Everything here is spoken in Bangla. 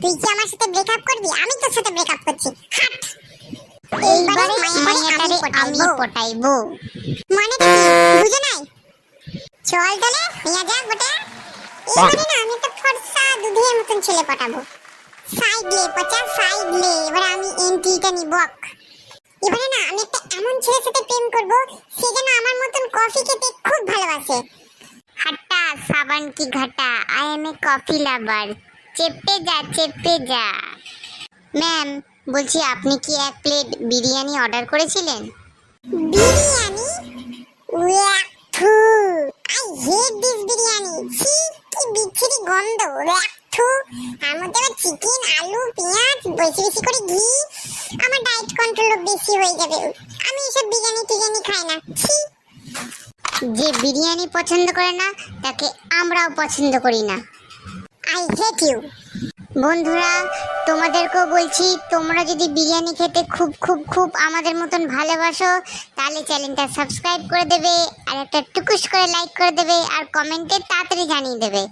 তুই কি আমার সাথে ব্রেকআপ করবি? আমি তোর সাথে ব্রেকআপ করছি। হাট। এইবারে মাইয়াটারে আমি পটাইবো। মানে কি বুঝো নাই? চল তাহলে নিয়ে যা গোটা। এবারে না আমি একটা ফর্সা দুধের মতন ছেলে পাঠাবো সাইড লে পচা সাইড লে। এবারে আমি এন্ট্রিটা নিবক এবারে না আমি একটা এমন ছেলের সাথে প্রেম করব সে যেন আমার মতন কফি খেতে খুব ভালোবাসে। হাট্টা সাবান কি ঘাটা? I am a coffee lover চেপে যা চেপে যা। ম্যাম বলছি আপনি কি এক প্লেট বিরিয়ানি অর্ডার করেছিলেন? বিরিয়ানি? ওয়াকথু আই হেট দিস বিরিয়ানি। ছি কি বিচ্ছিরি গন্ধ। ওয়াকথু মধ্যে আবার চিকেন আলু পেঁয়াজ বেশি বেশি করে ঘি। আমার ডায়েট কন্ট্রোলও বেশি হয়ে যাবে। আমি এসব বিরিয়ানি টিরিয়ানি খাই না। ছি। যে বিরিয়ানি পছন্দ করে না তাকে আমরাও পছন্দ করি না। হেট ইউ বন্ধুরা, তোমাদেরকেও বলছি, তোমরা যদি বিরিয়ানি খেতে খুব খুব খুব আমাদের মতন ভালোবাসো, তাহলে চ্যানেলটা সাবস্ক্রাইব করে দেবে, আর একটা টুকুস করে লাইক করে দেবে, আর কমেন্টে তাড়াতাড়ি জানিয়ে দেবে।